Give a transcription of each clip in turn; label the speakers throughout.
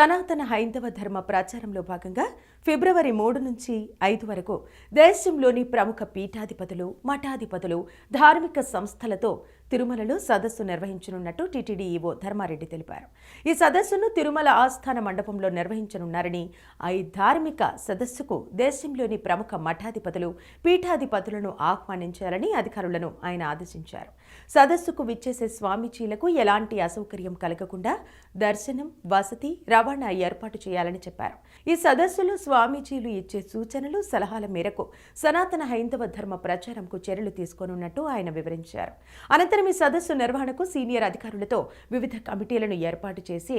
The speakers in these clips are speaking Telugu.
Speaker 1: సనాతన హైందవ ధర్మ ప్రచారంలో భాగంగా ఫిబ్రవరి మూడు నుంచి ఐదు వరకు దేశంలోని ప్రముఖ పీఠాధిపతులు మఠాధిపతులు ధార్మిక సంస్థలతో తిరుమలలో సదస్సు నిర్వహించనున్నట్టు టీటీడీ ఈవో ధర్మారెడ్డి తెలిపారు. ఈ సదస్సును తిరుమల ఆస్థాన మండపంలో నిర్వహించనున్నారని ఈ ధార్మిక సదస్సుకు దేశంలోని ప్రముఖ మఠాధిపతులు పీఠాధిపతులను ఆహ్వానించాలని అధికారులను ఆయన ఆదేశించారు. సదస్సుకు విచ్చేసే స్వామీజీలకు ఎలాంటి అసౌకర్యం కలగకుండా దర్శనం వసతి రవాణా ఏర్పాటు చేయాలని చెప్పారు. ఈ సదస్సులో స్వామీజీలు ఇచ్చే సూచనలు సలహాల మేరకు సనాతన హైందవ ధర్మ ప్రచారంకు చర్యలు తీసుకోనున్నట్టు ఆయన వివరించారు. అనంతరం అకాడమీ సదస్సు నిర్వహణకు సీనియర్ అధికారులతో వివిధ కమిటీలను ఏర్పాటు చేసి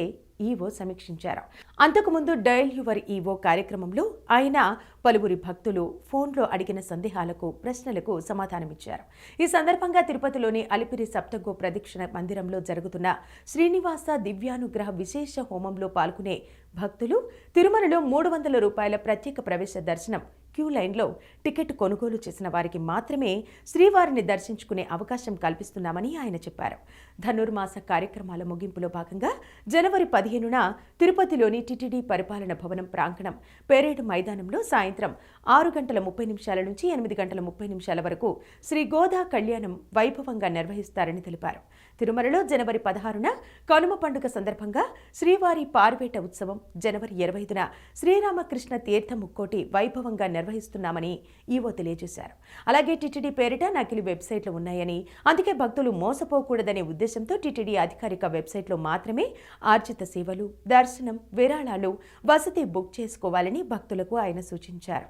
Speaker 1: ఈవో సమీక్షించారు. అంతకుముందు డయల్ యువర్ ఈవో కార్యక్రమంలో ఆయన పలువురి భక్తులు ఫోన్లో అడిగిన సందేహాలకు ప్రశ్నలకు సమాధానమిచ్చారు. ఈ సందర్భంగా తిరుపతిలోని అలిపిరి సప్తగో ప్రదక్షిణ మందిరంలో జరుగుతున్న శ్రీనివాస దివ్యానుగ్రహ విశేష హోమంలో పాల్గొనే భక్తులు తిరుమలలో మూడు వందల రూపాయల ప్రత్యేక ప్రవేశ దర్శనం క్యూ లైన్లో టికెట్ కొనుగోలు చేసిన వారికి మాత్రమే శ్రీవారిని దర్శించుకునే అవకాశం కల్పిస్తున్నామని ఆయన చెప్పారు. ధనుర్మాస కార్యక్రమాల ముగింపులో భాగంగా జనవరి పదిహేనున తిరుపతిలోని టిటిడి పరిపాలన భవనం ప్రాంగణం పెరేడ్ మైదానంలో సాయంత్రం ఆరు గంటల ముప్పై నిమిషాల నుంచి ఎనిమిది గంటల ముప్పై నిమిషాల వరకు శ్రీ గోదా కళ్యాణం వైభవంగా నిర్వహిస్తారని తెలిపారు. తిరుమలలో జనవరి పదహారున కనుమ పండుగ సందర్భంగా శ్రీవారి పార్వేట ఉత్సవం జనవరి ఇరవై ఐదున శ్రీరామకృష్ణ తీర్థ ముక్కోటి వైభవంగా నిర్వహిస్తున్నామని ఈవో తెలియజేశారు. అలాగే టిటిడి పేరిట నకిలీ వెబ్సైట్లు ఉన్నాయని అందుకే భక్తులు మోసపోకూడదనే ఉద్దేశంతో టిటిడి అధికారిక వెబ్సైట్లో మాత్రమే ఆర్జిత సేవలు దర్శనం విరాళాలు వసతి బుక్ చేసుకోవాలని భక్తులకు ఆయన సూచించారు.